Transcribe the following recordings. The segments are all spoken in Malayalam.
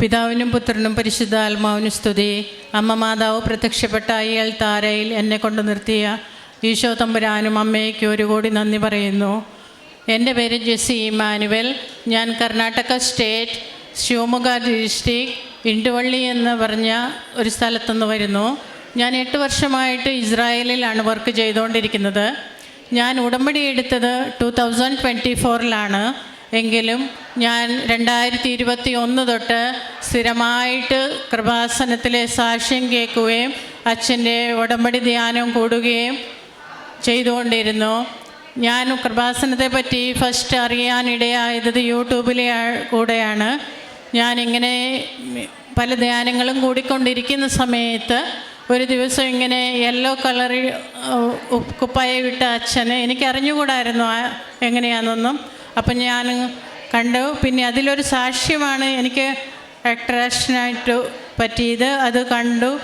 പിതാവിനും പുത്രനും പരിശുദ്ധ ആത്മാവിനും സ്തുതി. അമ്മ മാതാവ് പ്രത്യക്ഷപ്പെട്ട അയ്യൽ താരയിൽ എന്നെ കൊണ്ട് നിർത്തിയ ഈശോ തമ്പുരാനും അമ്മയ്ക്ക് ഒരു കോടി നന്ദി പറയുന്നു. എന്റെ പേര് ജെസ്സി ഇമാനുവൽ ഞാൻ കർണാടക സ്റ്റേറ്റ് ശിവമൊഗ ഡിസ്ട്രിക്ട് ഇണ്ടുവള്ളി എന്ന് പറഞ്ഞ ഒരു സ്ഥലത്തുനിന്ന് വരുന്നു. ഞാൻ എട്ട് വർഷമായിട്ട് ഇസ്രായേലിലാണ് വർക്ക് ചെയ്തുകൊണ്ടിരിക്കുന്നത്. ഞാൻ ഉടമ്പടി എടുത്തത് ടു തൗസൻഡ് ട്വന്റി ഫോറിലാണ്. എങ്കിലും ഞാൻ രണ്ടായിരത്തി ഇരുപത്തി ഒന്ന് തൊട്ട് സ്ഥിരമായിട്ട് കൃപാസനത്തിലെ സാക്ഷ്യം കേൾക്കുകയും അച്ഛന്റെ ഉടമ്പടി ധ്യാനം കൂടുകയും ചെയ്തുകൊണ്ടിരുന്നു. ഞാൻ കൃപാസനത്തെ പറ്റി ഫസ്റ്റ് അറിയാനിടയായത് യൂട്യൂബിലെ കൂടെയാണ്. ഞാനിങ്ങനെ പല ധ്യാനങ്ങളും കൂടിക്കൊണ്ടിരിക്കുന്ന സമയത്ത് ഒരു ദിവസം ഇങ്ങനെ യെല്ലോ കളറിൽ കുപ്പായ വിട്ട അച്ഛനെ എനിക്ക് അറിഞ്ഞുകൂടായിരുന്നു ആ എങ്ങനെയാണെന്നൊന്നും അപ്പം ഞാൻ കണ്ടു. പിന്നെ അതിലൊരു സാക്ഷ്യമാണ് എനിക്ക് അട്രാക്ഷനായിട്ട് പറ്റിയത്. അത് കണ്ടു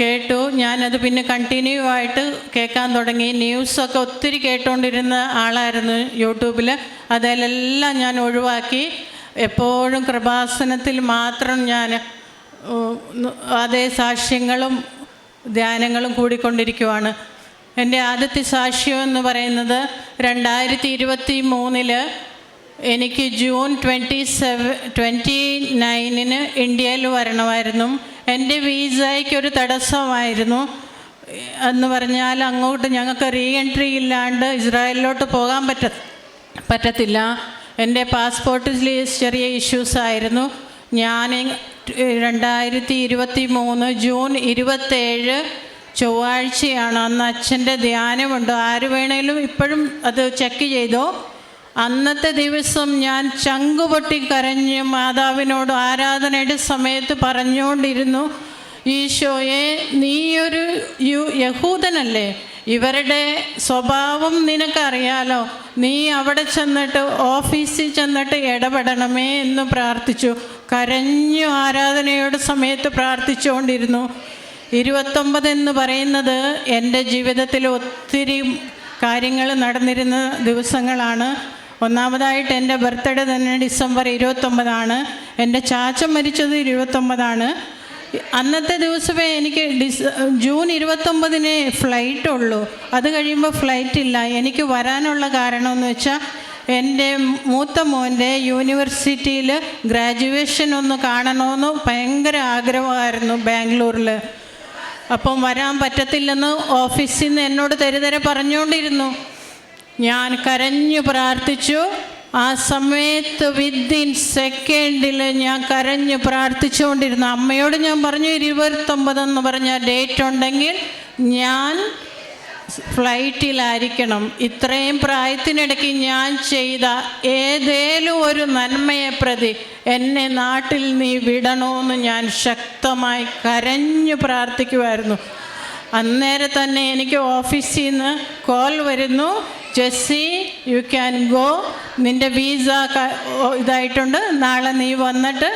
കേട്ടു. ഞാനത് പിന്നെ കണ്ടിന്യൂ ആയിട്ട് കേൾക്കാൻ തുടങ്ങി. ന്യൂസൊക്കെ ഒത്തിരി കേട്ടുകൊണ്ടിരുന്ന ആളായിരുന്നു യൂട്യൂബിൽ അതിലെല്ലാം ഞാൻ ഒഴിവാക്കി. എപ്പോഴും കൃപാസനത്തിൽ മാത്രം ഞാൻ അതേ സാക്ഷ്യങ്ങളും ധ്യാനങ്ങളും കൂടിക്കൊണ്ടിരിക്കുവാണ്. എന്റെ ആദ്യത്തെ സാക്ഷ്യം എന്ന് പറയുന്നത് രണ്ടായിരത്തി ഇരുപത്തി മൂന്നിൽ എനിക്ക് ജൂൺ ട്വന്റി സെവൻ ട്വന്റി നയനിന് ഇന്ത്യയിൽ വരണമായിരുന്നു. എന്റെ വീസയ്ക്ക് ഒരു തടസ്സമായിരുന്നു. എന്ന് പറഞ്ഞാൽ അങ്ങോട്ട് ഞങ്ങൾക്ക് റീ എൻട്രി ഇല്ലാണ്ട് ഇസ്രായേലിലോട്ട് പോകാൻ പറ്റ പറ്റത്തില്ല. എന്റെ പാസ്പോർട്ടിൽ ചെറിയ ഇഷ്യൂസ് ആയിരുന്നു. ഞാൻ രണ്ടായിരത്തി ഇരുപത്തി മൂന്ന് ജൂൺ ഇരുപത്തേഴ് ചൊവ്വാഴ്ചയാണ് അന്ന് അച്ഛന്റെ ധ്യാനമുണ്ട്. ആര് വേണേലും ഇപ്പോഴും അത് ചെക്ക് ചെയ്തോ? അന്നത്തെ ദിവസം ഞാൻ ചങ്കുപൊട്ടി കരഞ്ഞ് മാതാവിനോട് ആരാധനയുടെ സമയത്ത് പറഞ്ഞുകൊണ്ടിരുന്നു ഈശോയെ നീയൊരു യു യഹൂദനല്ലേ? ഇവരുടെ സ്വഭാവം നിനക്കറിയാലോ? നീ അവിടെ ചെന്നിട്ട് ഓഫീസിൽ ചെന്നിട്ട് ഇടപെടണമേ എന്ന് പ്രാർത്ഥിച്ചു. കരഞ്ഞു ആരാധനയുടെ സമയത്ത് പ്രാർത്ഥിച്ചുകൊണ്ടിരുന്നു. ഇരുപത്തൊമ്പത് എന്ന് പറയുന്നത് എന്റെ ജീവിതത്തിൽ ഒത്തിരി കാര്യങ്ങൾ നടന്നിരുന്ന ദിവസങ്ങളാണ്. ഒന്നാമതായിട്ട് എന്റെ ബർത്ത്ഡേ തന്നെ ഡിസംബർ ഇരുപത്തൊമ്പതാണ്. എന്റെ ചാച്ച മരിച്ചത് ഇരുപത്തൊമ്പതാണ്. അന്നത്തെ ദിവസമേ എനിക്ക് ഡിസ് ജൂൺ ഇരുപത്തൊമ്പതിന് ഫ്ലൈറ്റ് ഉള്ളൂ അത് കഴിയുമ്പോൾ ഫ്ലൈറ്റ് ഇല്ല എനിക്ക് വരാനുള്ള കാരണം എന്ന് വെച്ചാൽ എന്റെ മൂത്ത മോന്റെ യൂണിവേഴ്സിറ്റിയിൽ ഗ്രാജുവേഷൻ ഒന്ന് കാണണമെന്ന് ഭയങ്കര ആഗ്രഹമായിരുന്നു ബാംഗ്ലൂരിൽ. അപ്പം വരാൻ പറ്റത്തില്ലെന്ന് ഓഫീസിൽ നിന്ന് എന്നോട് തെരുതെരെ പറഞ്ഞുകൊണ്ടിരുന്നു. ഞാൻ കരഞ്ഞു പ്രാർത്ഥിച്ചു. ആ സമയത്ത് വിത്തിൻ സെക്കൻഡിൽ ഞാൻ കരഞ്ഞു പ്രാർത്ഥിച്ചുകൊണ്ടിരുന്ന. അമ്മയോട് ഞാൻ പറഞ്ഞു ഇരുപത്തൊമ്പതെന്ന് പറഞ്ഞ ഡേറ്റ് ഉണ്ടെങ്കിൽ ഞാൻ ഫ്ലൈറ്റിലായിരിക്കണം ഇത്രയും പ്രായത്തിനിടയ്ക്ക് ഞാൻ ചെയ്ത ഏതേലും ഒരു നന്മയെ പ്രതി എന്നെ നാട്ടിൽ നീ വിടണമെന്ന് ഞാൻ ശക്തമായി കരഞ്ഞു പ്രാർത്ഥിക്കുമായിരുന്നു അന്നേരം തന്നെ എനിക്ക് ഓഫീസിൽ നിന്ന് കോൾ വരുന്നു. ജെസ്സി യു ക്യാൻ ഗോ നിന്റെ വീസ ഇതായിട്ടുണ്ട്. നാളെ നീ വന്നിട്ട്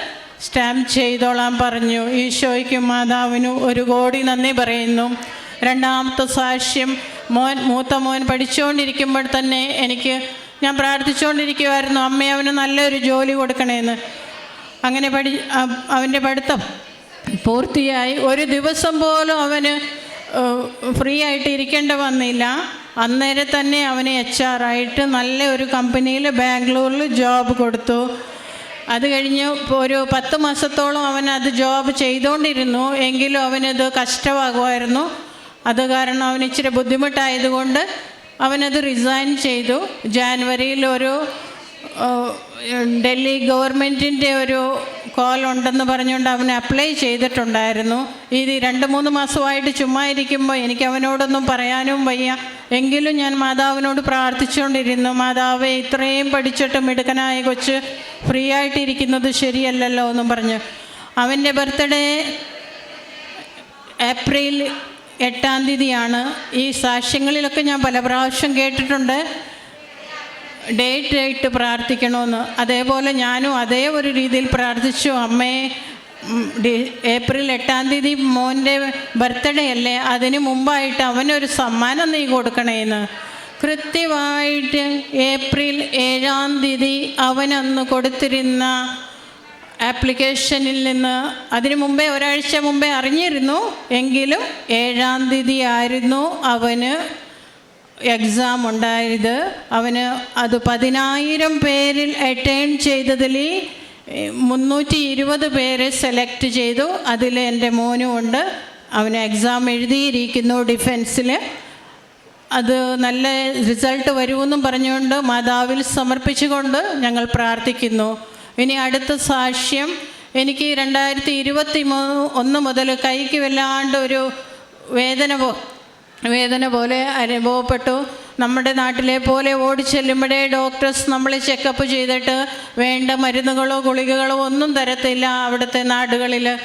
സ്റ്റാമ്പ് ചെയ്തോളാൻ പറഞ്ഞു. ഈശോയ്ക്കും മാതാവിനും ഒരു കോടി നന്ദി പറയുന്നു. രണ്ടാമത്തെ സാക്ഷ്യം മോൻ മൂത്ത മോൻ പഠിച്ചുകൊണ്ടിരിക്കുമ്പോൾ തന്നെ എനിക്ക് ഞാൻ പ്രാർത്ഥിച്ചുകൊണ്ടിരിക്കുമായിരുന്നു അമ്മ അവന് നല്ലൊരു ജോലി കൊടുക്കണേന്ന്. അങ്ങനെ പഠി അവന്റെ പഠിത്തം പൂർത്തിയായി. ഒരു ദിവസം പോലും അവന് ഫ്രീ ആയിട്ട് ഇരിക്കേണ്ട വന്നില്ല. അന്നേരം തന്നെ അവന് എച്ച് ആർ ആയിട്ട് നല്ല ഒരു കമ്പനിയിൽ ബാംഗ്ലൂരിൽ ജോബ് കൊടുത്തു. അത് കഴിഞ്ഞ് ഒരു പത്ത് മാസത്തോളം അവൻ അത് ജോബ് ചെയ്തുകൊണ്ടിരുന്നു എങ്കിലും അവനത് കഷ്ടമാകുമായിരുന്നു. അത് കാരണം അവന് ഇച്ചിരി ബുദ്ധിമുട്ടായതുകൊണ്ട് അവനത് റിസൈൻ ചെയ്തു. ജാനുവരിയിൽ ഒരു ഡൽഹി ഗവൺമെന്റിന്റെ ഒരു കോൾ ഉണ്ടെന്ന് പറഞ്ഞുകൊണ്ട് അവൻ അപ്ലൈ ചെയ്തിട്ടുണ്ടായിരുന്നു. ഇത് രണ്ട് മൂന്ന് മാസമായിട്ട് ചുമ്മാ ഇരിക്കുമ്പോൾ എനിക്ക് അവനോടൊന്നും പറയാനും വയ്യ. എങ്കിലും ഞാൻ മാതാവിനോട് പ്രാർത്ഥിച്ചുകൊണ്ടിരുന്നു മാതാവെ ഇത്രയും പഠിച്ചിട്ട് മിടുക്കനായ കൊച്ച് ഫ്രീ ആയിട്ടിരിക്കുന്നത് ശരിയല്ലല്ലോ എന്നും പറഞ്ഞു. അവന്റെ ബർത്ത്ഡേ ഏപ്രിൽ എട്ടാം തീയതിയാണ്. ഈ സാക്ഷ്യങ്ങളിലൊക്കെ ഞാൻ പല പ്രാവശ്യം കേട്ടിട്ടുണ്ട്. ഡേറ്റ് ഇട്ട് പ്രാർത്ഥിക്കണമെന്ന്. അതേപോലെ ഞാനും അതേ ഒരു രീതിയിൽ പ്രാർത്ഥിച്ചു. അമ്മയെ ഏപ്രിൽ എട്ടാം തീയതി മോന്റെ ബർത്ത്ഡേ അല്ലേ? അതിന് മുമ്പായിട്ട് അവനൊരു സമ്മാനം നീ കൊടുക്കണേന്ന് കൃത്യമായിട്ട് ഏപ്രിൽ ഏഴാം തീയതി അവനന്ന് കൊടുത്തിരുന്ന ആപ്ലിക്കേഷനിൽ നിന്ന് അതിനു മുമ്പേ ഒരാഴ്ച മുമ്പേ അറിഞ്ഞിരുന്നു. എങ്കിലും ഏഴാം തീയതി ആയിരുന്നു അവന് എക്സാം ഉണ്ടായത്. അവന് അത് പതിനായിരം പേരിൽ അറ്റൻഡ് ചെയ്തതിൽ മുന്നൂറ്റി ഇരുപത് പേരെ സെലക്ട് ചെയ്തു. അതിൽ എന്റെ മോനും ഉണ്ട് അവന് എക്സാം എഴുതിയിരിക്കുന്നു ഡിഫൻസിൽ അത് നല്ല റിസൾട്ട് വരുമെന്നും പറഞ്ഞുകൊണ്ട് മാതാവിൽ സമർപ്പിച്ചുകൊണ്ട് ഞങ്ങൾ പ്രാർത്ഥിക്കുന്നു. ഇനി അടുത്ത സാക്ഷ്യം. എനിക്ക് രണ്ടായിരത്തി ഇരുപത്തി മൂന്ന് ഒന്ന് മുതൽ കൈക്ക് വല്ലാണ്ട് ഒരു വേദന പോ വേദന പോലെ അനുഭവപ്പെട്ടു. നമ്മുടെ നാട്ടിലെ പോലെ ഓടിച്ചെല്ലുമ്പോഴേ ഡോക്ടേഴ്സ് നമ്മളെ ചെക്കപ്പ് ചെയ്തിട്ട് വേണ്ട മരുന്നുകളോ ഗുളികകളോ ഒന്നും തരത്തില്ല അവിടുത്തെ നാടുകളിൽ.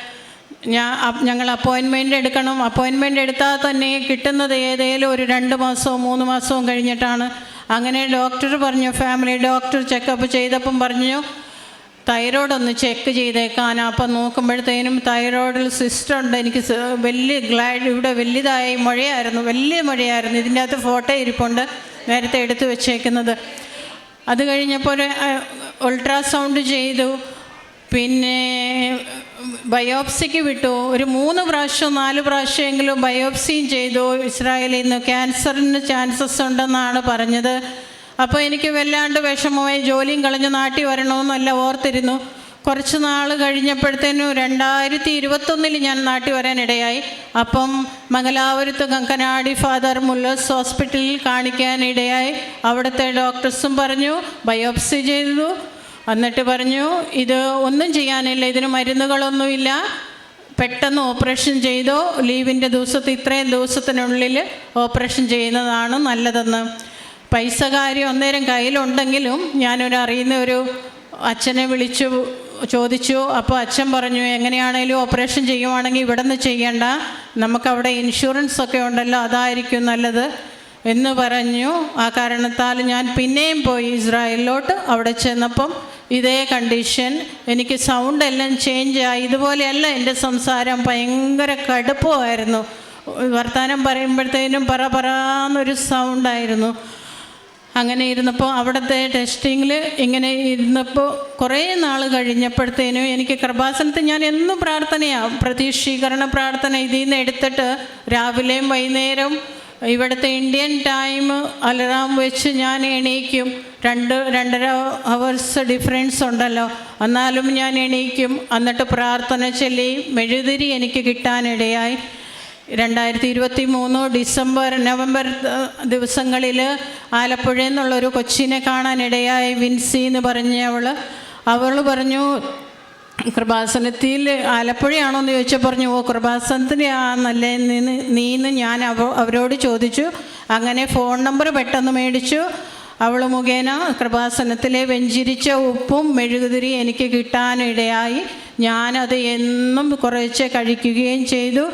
ഞാൻ ഞങ്ങൾ അപ്പോയിൻമെന്റ് എടുക്കണം. അപ്പോയിൻമെന്റ് എടുത്താൽ തന്നെ കിട്ടുന്നത് ഏതേലും ഒരു രണ്ട് മാസവും മൂന്ന് മാസവും കഴിഞ്ഞിട്ടാണ്. അങ്ങനെ ഡോക്ടർ പറഞ്ഞു ഫാമിലി ഡോക്ടർ ചെക്കപ്പ് ചെയ്തപ്പം പറഞ്ഞു തൈറോയ്ഡ് ഒന്ന് ചെക്ക് ചെയ്തേക്കാൻ അപ്പം നോക്കുമ്പോഴത്തേനും തൈറോയ്ഡിൽ സിസ്റ്റുണ്ട് എനിക്ക് വലിയ ഗ്ലാഡ് ഇവിടെ വലിയതായി മുഴയായിരുന്നു. വലിയ മുഴയായിരുന്നു. ഇതിന്റെ അകത്ത് ഫോട്ടോ ഇരിപ്പുണ്ട്. നേരത്തെ എടുത്തു വെച്ചേക്കുന്നത്. അത് കഴിഞ്ഞപ്പോൾ അൾട്രാസൗണ്ട് ചെയ്തു. പിന്നെ ബയോപ്സിക്ക് വിട്ടു. ഒരു മൂന്ന് പ്രാവശ്യം നാല് പ്രാവശ്യമെങ്കിലും ബയോപ്സിയും ചെയ്തു. ഇസ്രായേലിൽ നിന്ന് ക്യാൻസറിന് ചാൻസസ് ഉണ്ടെന്നാണ് പറഞ്ഞത്. അപ്പോൾ എനിക്ക് വല്ലാണ്ട് വിഷമമായി. ജോലിയും കളഞ്ഞ് നാട്ടിൽ വരണമെന്നല്ല ഓർത്തിരുന്നു. കുറച്ച് നാൾ കഴിഞ്ഞപ്പോഴത്തേനും രണ്ടായിരത്തി ഇരുപത്തൊന്നിൽ ഞാൻ നാട്ടിൽ വരാനിടയായി. അപ്പം മംഗലാപുരത്ത് കങ്കനാടി ഫാദർ മുല്ലസ് ഹോസ്പിറ്റലിൽ കാണിക്കാനിടയായി. അവിടുത്തെ ഡോക്ടേഴ്സും പറഞ്ഞു ബയോപ്സി ചെയ്തു. എന്നിട്ട് പറഞ്ഞു ഇത് ഒന്നും ചെയ്യാനില്ല ഇതിന് മരുന്നുകളൊന്നുമില്ല. പെട്ടെന്ന് ഓപ്പറേഷൻ ചെയ്തോ. ലീവിന്റെ ദിവസത്തെ ഇത്രയും ദിവസത്തിനുള്ളിൽ ഓപ്പറേഷൻ ചെയ്യുന്നതാണ് നല്ലതെന്ന്. പൈസ കാര്യം അന്നേരം കയ്യിലുണ്ടെങ്കിലും ഞാനൊരു അറിയുന്ന ഒരു അച്ഛനെ വിളിച്ചു ചോദിച്ചു. അപ്പോൾ അച്ഛൻ പറഞ്ഞു എങ്ങനെയാണേലും ഓപ്പറേഷൻ ചെയ്യുവാണെങ്കിൽ ഇവിടെ നിന്ന് ചെയ്യണ്ട. നമുക്കവിടെ ഇൻഷുറൻസ് ഒക്കെ ഉണ്ടല്ലോ അതായിരിക്കും നല്ലത്. എന്ന് പറഞ്ഞു. ആ കാരണത്താൽ ഞാൻ പിന്നെയും പോയി ഇസ്രായേലിലോട്ട് അവിടെ ചെന്നപ്പം ഇതേ കണ്ടീഷൻ. എനിക്ക് സൗണ്ട് എല്ലാം ചേഞ്ച് ആയി. ഇതുപോലെയല്ല എന്റെ സംസാരം. ഭയങ്കര കടുപ്പമായിരുന്നു. വർത്തമാനം പറയുമ്പോഴത്തേനും പറ പറയാന്നൊരു സൗണ്ടായിരുന്നു അങ്ങനെ ഇരുന്നപ്പോൾ അവിടുത്തെ ടെസ്റ്റിങ്ങിൽ ഇങ്ങനെ ഇരുന്നപ്പോൾ കുറേ നാൾ കഴിഞ്ഞപ്പോഴത്തേനും എനിക്ക് കൃപാസനത്തിൽ ഞാൻ എന്നും പ്രാർത്ഥനയാണ് പ്രതീക്ഷീകരണ പ്രാർത്ഥന ഇതിൽ നിന്ന് എടുത്തിട്ട് രാവിലെയും വൈകുന്നേരം ഇവിടുത്തെ ഇന്ത്യൻ ടൈം അലറാം വെച്ച് ഞാൻ എണീക്കും. രണ്ട് രണ്ടര അവേഴ്സ് ഡിഫറൻസ് ഉണ്ടല്ലോ. എന്നാലും ഞാൻ എണീക്കും. എന്നിട്ട് പ്രാർത്ഥന ചൊല്ലി മെഴുതിരി എനിക്ക് കിട്ടാനിടയായി. രണ്ടായിരത്തി ഇരുപത്തി മൂന്ന് ഡിസംബർ നവംബർ ദിവസങ്ങളിൽ ആലപ്പുഴയിൽ നിന്നുള്ളൊരു കൊച്ചിനെ കാണാനിടയായി വിൻസി എന്ന് പറഞ്ഞവൾ അവൾ അവൾ പറഞ്ഞു കൃപാസനത്തിൽ ആലപ്പുഴയാണോ? എന്ന് ചോദിച്ചാൽ പറഞ്ഞു ഓ കൃപാസനത്തിന്റെ നിന്ന് നീന്ന് ഞാൻ അവ അവരോട് ചോദിച്ചു. അങ്ങനെ ഫോൺ നമ്പർ പെട്ടെന്ന് മേടിച്ചു. അവൾ മുഖേന കൃപാസനത്തിലെ വെഞ്ചിരിച്ച ഉപ്പും മെഴുകുതിരി എനിക്ക് കിട്ടാനിടയായി. ഞാനത് എന്നും കുറച്ച് കഴിക്കുകയും ചെയ്തു.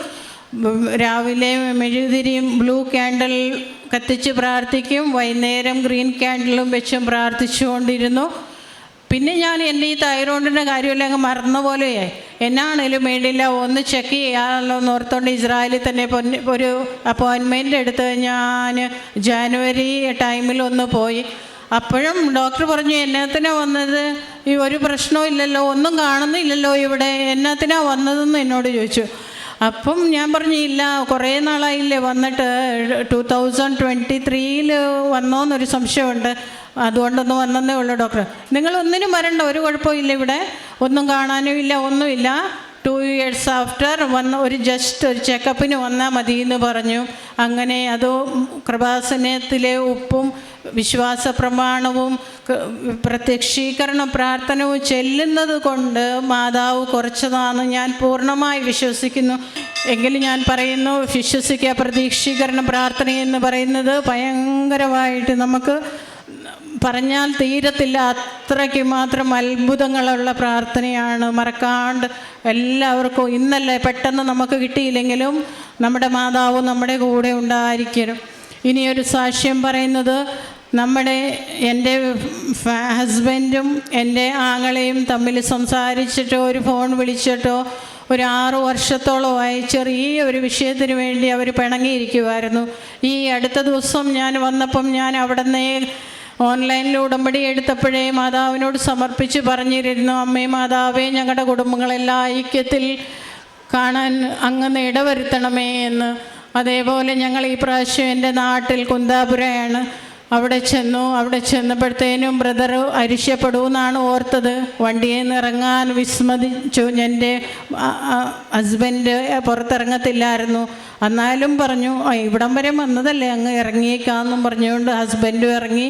രാവിലെ മെഴുകുതിരിയും ബ്ലൂ ക്യാൻഡിൽ കത്തിച്ച് പ്രാർത്ഥിക്കും വൈകുന്നേരം ഗ്രീൻ ക്യാൻഡിലും വെച്ചും പ്രാർത്ഥിച്ചുകൊണ്ടിരുന്നു. പിന്നെ ഞാൻ എന്റെ ഈ തൈറോയിഡിന്റെ കാര്യമല്ല അങ്ങ് മറന്ന പോലെയായി. എന്നാണേലും വേണ്ടില്ല ഒന്ന് ചെക്ക് ചെയ്യാമല്ലോ എന്ന് ഓർത്തുകൊണ്ട് ഇസ്രായേലിൽ തന്നെ ഒരു അപ്പോയിൻമെന്റ് എടുത്ത് ഞാൻ ജാനുവരി ടൈമിൽ ഒന്ന് പോയി. അപ്പോഴും ഡോക്ടർ പറഞ്ഞു എന്നാത്തിനാ വന്നത്? ഈ ഒരു പ്രശ്നവും ഇല്ലല്ലോ ഒന്നും കാണുന്നില്ലല്ലോ ഇവിടെ. എന്നാത്തിനാ വന്നതെന്ന് എന്നോട് ചോദിച്ചു. അപ്പം ഞാൻ പറഞ്ഞില്ല കുറേ നാളായില്ലേ വന്നിട്ട് ടു തൗസൻഡ് ട്വന്റി ത്രീയിൽ വന്നോന്നൊരു സംശയമുണ്ട്. അതുകൊണ്ടൊന്ന് വന്നതേ ഉള്ളൂ ഡോക്ടർ നിങ്ങൾ ഒന്നിനും വരണ്ട ഒരു കുഴപ്പമില്ല ഇവിടെ. ഒന്നും കാണാനും ഇല്ല ഒന്നുമില്ല. ടു ഇയേഴ്സ് ആഫ്റ്റർ വന്ന ഒരു ജസ്റ്റ് ഒരു ചെക്കപ്പിന് വന്നാൽ മതി എന്ന് പറഞ്ഞു. അങ്ങനെ അത് കൃപാസനത്തിലെ ഉപ്പും വിശ്വാസ പ്രമാണവും പ്രത്യക്ഷീകരണ പ്രാർത്ഥനവും ചെല്ലുന്നത് കൊണ്ട് മാതാവ് കുറച്ചതാണെന്ന് ഞാൻ പൂർണമായി വിശ്വസിക്കുന്നു. എങ്കിലും ഞാൻ പറയുന്നു വിശ്വസിക്കുക പ്രതീക്ഷീകരണ പ്രാർത്ഥന എന്ന് പറയുന്നത് ഭയങ്കരമായിട്ട് നമുക്ക് പറഞ്ഞാൽ തീരത്തില്ല. അത്രയ്ക്ക് മാത്രം അത്ഭുതങ്ങളുള്ള പ്രാർത്ഥനയാണ്. മറക്കാണ്ട് എല്ലാവർക്കും ഇന്നല്ലേ പെട്ടെന്ന് നമുക്ക് കിട്ടിയില്ലെങ്കിലും നമ്മുടെ മാതാവ് നമ്മുടെ കൂടെ ഉണ്ടായിരിക്കും ഇനിയൊരു സാക്ഷ്യം പറയുന്നത് നമ്മുടെ എന്റെ ഹസ്ബൻഡും എന്റെ ആങ്ങളെയും തമ്മിൽ സംസാരിച്ചിട്ടോ ഒരു ഫോൺ വിളിച്ചിട്ടോ ഒരു ആറു വർഷത്തോളമായി ചെറിയ ഒരു വിഷയത്തിന് വേണ്ടി അവർ പിണങ്ങിയിരിക്കുമായിരുന്നു ഈ അടുത്ത ദിവസം ഞാൻ വന്നപ്പം ഞാൻ അവിടെ ഓൺലൈനിൽ ഉടമ്പടി എടുത്തപ്പോഴേ മാതാവിനോട് സമർപ്പിച്ച് പറഞ്ഞിരുന്നു അമ്മേ മാതാവേ ഞങ്ങളുടെ കുടുംബങ്ങളെല്ലാം ഐക്യത്തിൽ കാണാൻ അങ്ങ് ഇടവരുത്തണമേ എന്ന്. അതേപോലെ ഞങ്ങൾ ഈ പ്രാവശ്യം എന്റെ നാട്ടിൽ കുന്താപുരയാണ് അവിടെ ചെന്നു. അവിടെ ചെന്നപ്പോഴത്തേനും ബ്രദർ അരിശപ്പെടുമെന്നാണ് ഓർത്തത്. വണ്ടിയിൽ നിന്ന് ഇറങ്ങാൻ വിസ്മതിച്ചു. എന്റെ ഹസ്ബൻഡ് പുറത്തിറങ്ങത്തില്ലായിരുന്നു. എന്നാലും പറഞ്ഞു ഇവിടം വരെ വന്നതല്ലേ അങ്ങ് ഇറങ്ങിയേക്കാന്നും പറഞ്ഞുകൊണ്ട് ഹസ്ബൻഡും ഇറങ്ങി.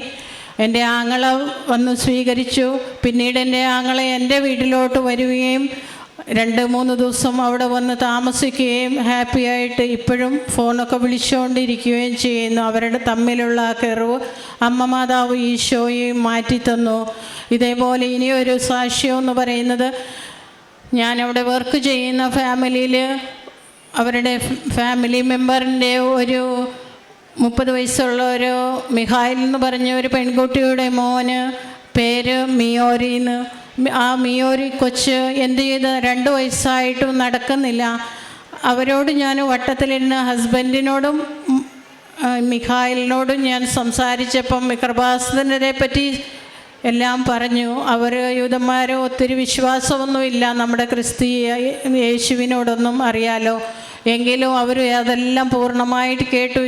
എന്റെ ആങ്ങള വന്ന് സ്വീകരിച്ചു. പിന്നീട് എന്റെ ആങ്ങളെ എന്റെ വീട്ടിലോട്ട് വരികയും രണ്ട് മൂന്ന് ദിവസം അവിടെ വന്ന് താമസിക്കുകയും ഹാപ്പി ആയിട്ട് ഇപ്പോഴും ഫോണൊക്കെ വിളിച്ചുകൊണ്ടിരിക്കുകയും ചെയ്യുന്നു. അവരുടെ തമ്മിലുള്ള ആ കെറിവ് അമ്മ മാതാവ് ഈശോയും മാറ്റിത്തന്നു. ഇതേപോലെ ഇനിയൊരു സാക്ഷ്യം എന്ന് പറയുന്നത് ഞാനവിടെ വർക്ക് ചെയ്യുന്ന ഫാമിലിയിൽ അവരുടെ ഫാമിലി മെമ്പറിന്റെ ഒരു മുപ്പത് വയസ്സുള്ള ഒരു മിഹായിൽ എന്ന് പറഞ്ഞ ഒരു പെൺകുട്ടിയുടെ മോന് പേര് മിയോരിന്ന് ആ മിയോരി കൊച്ച് എന്ത് ചെയ്ത് രണ്ട് വയസ്സായിട്ടും നടക്കുന്നില്ല. അവരോട് ഞാൻ വട്ടത്തിലിരുന്ന് ഹസ്ബൻഡിനോടും മിഖായിലിനോടും ഞാൻ സംസാരിച്ചപ്പം കൃപാസനരെ പറ്റി എല്ലാം പറഞ്ഞു. അവർ യൂതന്മാരോ ഒത്തിരി വിശ്വാസമൊന്നുമില്ല നമ്മുടെ ക്രിസ്തീയ യേശുവിനോടൊന്നും അറിയാലോ. എങ്കിലും അവർ അതെല്ലാം പൂർണമായിട്ട് കേട്ടു.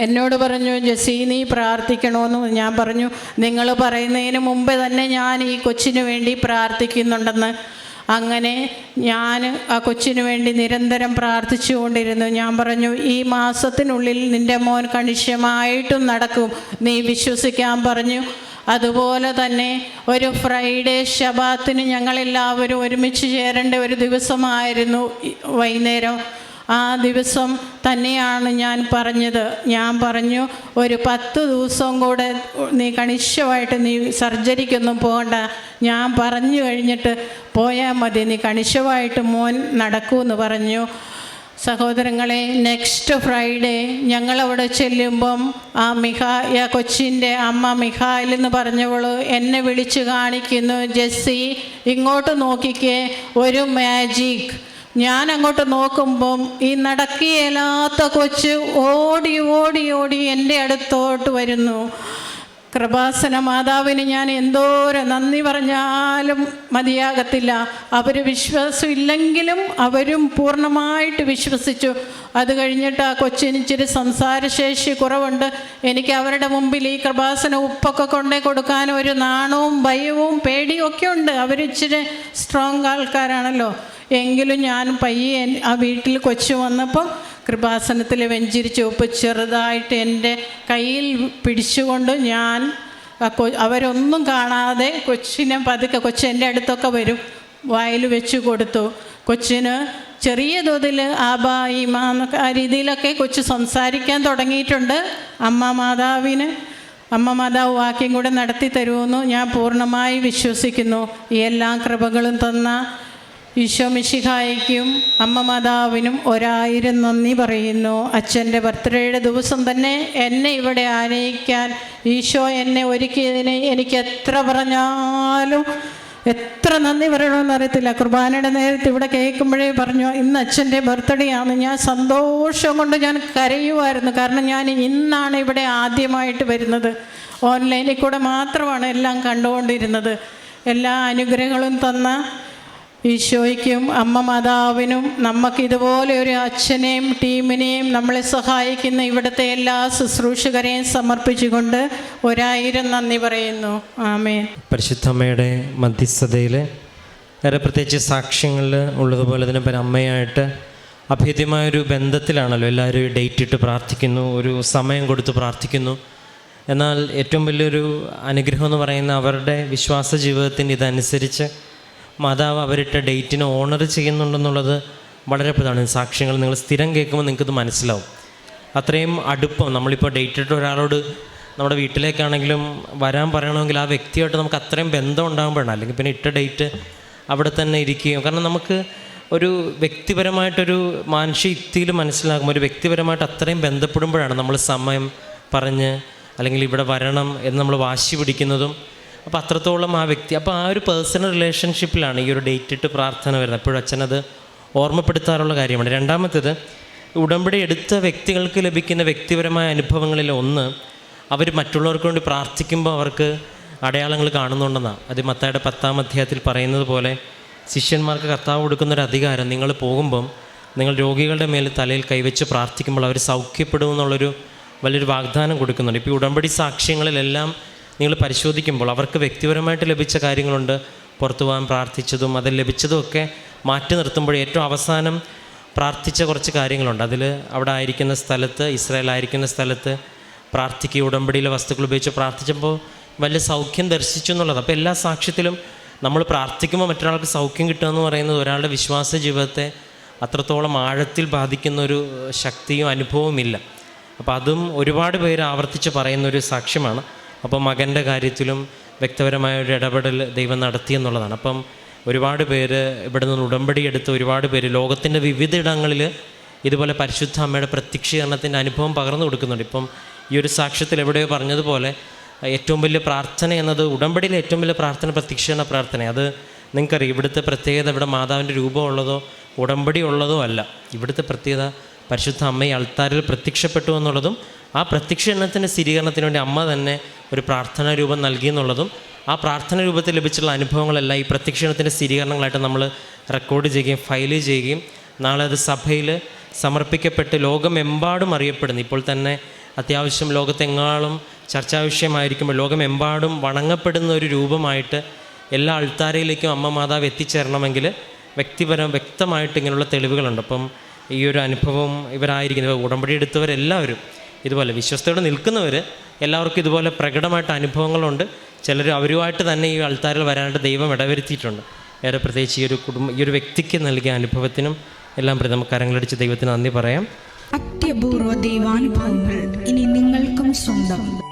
എന്നോട് പറഞ്ഞു ജസി നീ പ്രാർത്ഥിക്കണമെന്ന് ഞാൻ പറഞ്ഞു. നിങ്ങൾ പറയുന്നതിന് മുമ്പേ തന്നെ ഞാൻ ഈ കൊച്ചിന് വേണ്ടി പ്രാർത്ഥിക്കുന്നുണ്ടെന്ന്. അങ്ങനെ ഞാൻ ആ കൊച്ചിന് വേണ്ടി നിരന്തരം പ്രാർത്ഥിച്ചുകൊണ്ടിരുന്നു. ഞാൻ പറഞ്ഞു ഈ മാസത്തിനുള്ളിൽ നിന്റെ മോൻ കണിശമായിട്ടും നടക്കും. നീ വിശ്വസിക്കാൻ പറഞ്ഞു. അതുപോലെ തന്നെ ഒരു ഫ്രൈഡേ ശബാത്തിന് ഞങ്ങളെല്ലാവരും ഒരുമിച്ച് ചേരേണ്ട ഒരു ദിവസമായിരുന്നു വൈകുന്നേരം. ആ ദിവസം തന്നെയാണ് ഞാൻ പറഞ്ഞത്. ഞാൻ പറഞ്ഞു ഒരു പത്ത് ദിവസം കൂടെ നീ കണിശമായിട്ട് നീ സർജറിക്കൊന്നും പോകണ്ട. ഞാൻ പറഞ്ഞു കഴിഞ്ഞിട്ട് പോയാൽ മതി. നീ കണിശമായിട്ട് മോൻ നടക്കൂ എന്ന് പറഞ്ഞു. സഹോദരങ്ങളെ നെക്സ്റ്റ് ഫ്രൈഡേ ഞങ്ങളവിടെ ചെല്ലുമ്പം ആ മിഹാ ആ കൊച്ചിന്റെ അമ്മ മിഹായിൽ എന്ന് പറഞ്ഞവൾ എന്നെ വിളിച്ച് കാണിക്കുന്നു ജെസ്സി ഇങ്ങോട്ട് നോക്കിക്കേ ഒരു മാജിക് ഞാൻ അങ്ങോട്ട് നോക്കുമ്പം ഈ നടക്കിയല്ലാത്ത കൊച്ച് ഓടി ഓടി ഓടി എന്റെ അടുത്തോട്ട് വരുന്നു. കൃപാസന മാതാവിന് ഞാൻ എന്തോരം നന്ദി പറഞ്ഞാലും മതിയാകത്തില്ല. അവർ വിശ്വാസമില്ലെങ്കിലും അവരും പൂർണമായിട്ട് വിശ്വസിച്ചു. അത് കഴിഞ്ഞിട്ട് ആ കൊച്ചിന് ഇച്ചിരി സംസാരശേഷി കുറവുണ്ട്. എനിക്ക് അവരുടെ മുമ്പിൽ ഈ കൃപാസന ഉപ്പൊക്കെ കൊണ്ടേ കൊടുക്കാൻ ഒരു നാണവും ഭയവും പേടിയും ഒക്കെ ഉണ്ട്. അവരിച്ചിരി സ്ട്രോങ് ആൾക്കാരാണല്ലോ. എങ്കിലും ഞാൻ പയ്യെ ആ വീട്ടിൽ കൊച്ചു വന്നപ്പോൾ കൃപാസനത്തിൽ വെഞ്ചിരിച്ച് ഉപ്പ് ചെറുതായിട്ട് എന്റെ കയ്യിൽ പിടിച്ചുകൊണ്ട് ഞാൻ അവരൊന്നും കാണാതെ കൊച്ചിനെ പതുക്കെ കൊച്ചു എന്റെ അടുത്തൊക്കെ വരും വായിൽ വെച്ച് കൊടുത്തു. കൊച്ചിന് ചെറിയ തോതിൽ ആബായിമ എന്നൊക്കെ ആ രീതിയിലൊക്കെ കൊച്ചു സംസാരിക്കാൻ തുടങ്ങിയിട്ടുണ്ട്. അമ്മ മാതാവിന് അമ്മ മാതാവ് വാക്യം കൂടെ നടത്തി തരുമെന്ന് ഞാൻ പൂർണമായി വിശ്വസിക്കുന്നു. ഈ എല്ലാ കൃപകളും തന്ന ഈശോ മിശിഹായിക്കും അമ്മ മാതാവിനും ഒരായിരം നന്ദി പറയുന്നു. അച്ഛന്റെ ബർത്ത്ഡേയുടെ ദിവസം തന്നെ എന്നെ ഇവിടെ ആനയിക്കാൻ ഈശോ എന്നെ ഒരുക്കിയതിന് എനിക്ക് എത്ര പറഞ്ഞാലും എത്ര നന്ദി പറയണമെന്ന് അറിയത്തില്ല. കുർബാനയുടെ നേരത്ത് ഇവിടെ കേൾക്കുമ്പോഴേ പറഞ്ഞു ഇന്ന് അച്ഛന്റെ ബർത്ത്ഡേ ആണ്. ഞാൻ സന്തോഷം കൊണ്ട് ഞാൻ കരയുമായിരുന്നു കാരണം ഞാൻ ഇന്നാണ് ഇവിടെ ആദ്യമായിട്ട് വരുന്നത്. ഓൺലൈനിൽ കൂടെ മാത്രമാണ് എല്ലാം കണ്ടുകൊണ്ടിരുന്നത്. എല്ലാ അനുഗ്രഹങ്ങളും തന്ന ഈശോയ്ക്കും അമ്മ മാതാവിനും നമുക്ക് ഇതുപോലെ ഒരു അച്ഛനെയും ടീമിനെയും നമ്മളെ സഹായിക്കുന്ന ഇവിടുത്തെ എല്ലാ ശുശ്രൂഷകരെയും സമർപ്പിച്ചുകൊണ്ട് ഒരായിരം നന്ദി പറയുന്നു. ആമേ പരിശുദ്ധമ്മയുടെ മധ്യസ്ഥതയിൽ വേറെ പ്രത്യേകിച്ച് സാക്ഷ്യങ്ങളിൽ ഉള്ളതുപോലെ തന്നെ അമ്മയായിട്ട് അഭേദ്യമായൊരു ബന്ധത്തിലാണല്ലോ എല്ലാവരും ഡേറ്റ് ഇട്ട് പ്രാർത്ഥിക്കുന്നു ഒരു സമയം കൊടുത്ത് പ്രാർത്ഥിക്കുന്നു. എന്നാൽ ഏറ്റവും വലിയൊരു അനുഗ്രഹം എന്ന് പറയുന്ന അവരുടെ വിശ്വാസ ജീവിതത്തിന്റെ ഇതനുസരിച്ച് മാതാവ് അവരിട്ട ഡേറ്റിനെ ഓണർ ചെയ്യുന്നുണ്ടെന്നുള്ളത് വളരെ പ്രധാനമാണ്. സാക്ഷ്യങ്ങൾ നിങ്ങൾ സ്ഥിരം കേൾക്കുമ്പോൾ നിങ്ങൾക്കിത് മനസ്സിലാവും. അത്രയും അടുപ്പം നമ്മളിപ്പോൾ ഡേറ്റ് ഇട്ട ഒരാളോട് നമ്മുടെ വീട്ടിലേക്കാണെങ്കിലും വരാൻ പറയണമെങ്കിൽ ആ വ്യക്തിയായിട്ട് നമുക്ക് അത്രയും ബന്ധം ഉണ്ടാകുമ്പോഴാണ്. അല്ലെങ്കിൽ പിന്നെ ഇട്ട ഡേറ്റ് അവിടെ തന്നെ ഇരിക്കുകയും. കാരണം നമുക്ക് ഒരു വ്യക്തിപരമായിട്ടൊരു മാനുഷിക യുക്തിയിൽ മനസ്സിലാകുമ്പോൾ ഒരു വ്യക്തിപരമായിട്ട് അത്രയും ബന്ധപ്പെടുമ്പോഴാണ് നമ്മൾ സമയം പറഞ്ഞ് അല്ലെങ്കിൽ ഇവിടെ വരണം എന്ന് നമ്മൾ വാശി പിടിക്കുന്നതും അപ്പോൾ അത്രത്തോളം ആ വ്യക്തി അപ്പോൾ ആ ഒരു പേഴ്സണൽ റിലേഷൻഷിപ്പിലാണ് ഈ ഒരു ഡേറ്റ് ഇട്ട് പ്രാർത്ഥന വരുന്നത്. എപ്പോഴും അച്ഛനത് ഓർമ്മപ്പെടുത്താറുള്ള കാര്യമാണ്. രണ്ടാമത്തേത് ഉടമ്പടി എടുത്ത വ്യക്തികൾക്ക് ലഭിക്കുന്ന വ്യക്തിപരമായ അനുഭവങ്ങളിൽ ഒന്ന് അവർ മറ്റുള്ളവർക്ക് വേണ്ടി പ്രാർത്ഥിക്കുമ്പോൾ അവർക്ക് അടയാളങ്ങൾ കാണുന്നുണ്ടെന്നാണ്. അത് മത്തായുടെ പത്താം അധ്യായത്തിൽ പറയുന്നത് പോലെ ശിഷ്യന്മാർക്ക് കർത്താവ് കൊടുക്കുന്ന ഒരു അധികാരം നിങ്ങൾ പോകുമ്പം നിങ്ങൾ രോഗികളുടെ മേൽ തലയിൽ കൈവച്ച് പ്രാർത്ഥിക്കുമ്പോൾ അവർ സൗഖ്യപ്പെടുമെന്നുള്ളൊരു വലിയൊരു വാഗ്ദാനം കൊടുക്കുന്നുണ്ട്. ഇപ്പോൾ ഉടമ്പടി സാക്ഷ്യങ്ങളിലെല്ലാം നിങ്ങൾ പരിശോധിക്കുമ്പോൾ അവർക്ക് വ്യക്തിപരമായിട്ട് ലഭിച്ച കാര്യങ്ങളുണ്ട്. പുറത്തു പോകാൻ പ്രാർത്ഥിച്ചതും അതിൽ ലഭിച്ചതും ഒക്കെ മാറ്റി നിർത്തുമ്പോൾ ഏറ്റവും അവസാനം പ്രാർത്ഥിച്ച കുറച്ച് കാര്യങ്ങളുണ്ട്. അതിൽ അവിടെ ആയിരിക്കുന്ന സ്ഥലത്ത് ഇസ്രായേൽ ആയിരിക്കുന്ന സ്ഥലത്ത് പ്രാർത്ഥിക്കുക ഉടമ്പടിയിലെ വസ്തുക്കൾ ഉപയോഗിച്ച് പ്രാർത്ഥിച്ചപ്പോൾ വലിയ സൗഖ്യം ദർശിച്ചു എന്നുള്ളത്. അപ്പോൾ എല്ലാ സാക്ഷ്യത്തിലും നമ്മൾ പ്രാർത്ഥിക്കുമ്പോൾ മറ്റൊരാൾക്ക് സൗഖ്യം കിട്ടുക എന്ന് പറയുന്നത് ഒരാളുടെ വിശ്വാസ ജീവിതത്തെ അത്രത്തോളം ആഴത്തിൽ ബാധിക്കുന്ന ഒരു ശക്തിയും അനുഭവവും ഇല്ല. അപ്പോൾ അതും ഒരുപാട് പേര് ആവർത്തിച്ച് പറയുന്നൊരു സാക്ഷ്യമാണ്. അപ്പോൾ മകന്റെ കാര്യത്തിലും വ്യക്തിപരമായ ഒരു ഇടപെടൽ ദൈവം നടത്തി എന്നുള്ളതാണ്. അപ്പം ഒരുപാട് പേര് ഇവിടെ നിന്ന് ഉടമ്പടി എടുത്ത് ഒരുപാട് പേര് ലോകത്തിന്റെ വിവിധ ഇടങ്ങളിൽ ഇതുപോലെ പരിശുദ്ധ അമ്മയുടെ പ്രത്യക്ഷീകരണത്തിന്റെ അനുഭവം പകർന്നു കൊടുക്കുന്നുണ്ട്. ഇപ്പം ഈ ഒരു സാക്ഷ്യത്തിൽ എവിടെയോ പറഞ്ഞതുപോലെ ഏറ്റവും വലിയ പ്രാർത്ഥന എന്നത് ഉടമ്പടിയിലെ ഏറ്റവും വലിയ പ്രാർത്ഥന പ്രത്യക്ഷീകരണ പ്രാർത്ഥന. അത് നിങ്ങൾക്കറിയാം ഇവിടുത്തെ പ്രത്യേകത ഇവിടെ മാതാവിന്റെ രൂപമുള്ളതോ ഉടമ്പടി ഉള്ളതോ അല്ല. ഇവിടുത്തെ പ്രത്യേകത പരിശുദ്ധ അമ്മ ഈ അൾത്താരിൽ പ്രത്യക്ഷപ്പെട്ടു എന്നുള്ളതും ആ പ്രത്യക്ഷീകരണത്തിന്റെ സ്ഥിരീകരണത്തിന് വേണ്ടി അമ്മ തന്നെ ഒരു പ്രാർത്ഥനാ രൂപം നൽകി എന്നുള്ളതും ആ പ്രാർത്ഥന രൂപത്തിൽ ലഭിച്ചുള്ള അനുഭവങ്ങളെല്ലാം ഈ പ്രത്യക്ഷണത്തിന്റെ സ്ഥിരീകരണങ്ങളായിട്ട് നമ്മൾ റെക്കോർഡ് ചെയ്യുകയും ഫയൽ ചെയ്യുകയും നാളെ അത് സഭയിൽ സമർപ്പിക്കപ്പെട്ട് ലോകമെമ്പാടും അറിയപ്പെടുന്നു. ഇപ്പോൾ തന്നെ അത്യാവശ്യം ലോകത്തെങ്ങാളും ചർച്ചാ വിഷയമായിരിക്കുമ്പോൾ ലോകമെമ്പാടും വണങ്ങപ്പെടുന്ന ഒരു രൂപമായിട്ട് എല്ലാ അൾത്താരയിലേക്കും അമ്മ മാതാവ് എത്തിച്ചേരണമെങ്കിൽ വ്യക്തിപരം വ്യക്തമായിട്ട് ഇങ്ങനെയുള്ള തെളിവുകളുണ്ട്. അപ്പം ഈ ഒരു അനുഭവം ഇവരായിരിക്കുന്നത് ഉടമ്പടി എടുത്തവരെല്ലാവരും ഇതുപോലെ വിശ്വസ്തയോടെ നിൽക്കുന്നവർ എല്ലാവർക്കും ഇതുപോലെ പ്രകടമായിട്ട് അനുഭവങ്ങളുണ്ട്. ചിലർ അവരുമായിട്ട് തന്നെ ഈ ആൾത്താരിൽ വരാനായിട്ട് ദൈവം ഇടവരുത്തിയിട്ടുണ്ട്. ഏറെ പ്രത്യേകിച്ച് ഈ ഒരു കുടുംബം ഈ ഒരു വ്യക്തിക്ക് നൽകിയ അനുഭവത്തിനും എല്ലാം പ്രതി നമുക്ക് കരങ്ങളടിച്ച് ദൈവത്തിന് നന്ദി പറയാം. അത്യപൂർവ ദൈവാനുഭവങ്ങൾ ഇനി നിങ്ങൾക്കും സ്വന്തം.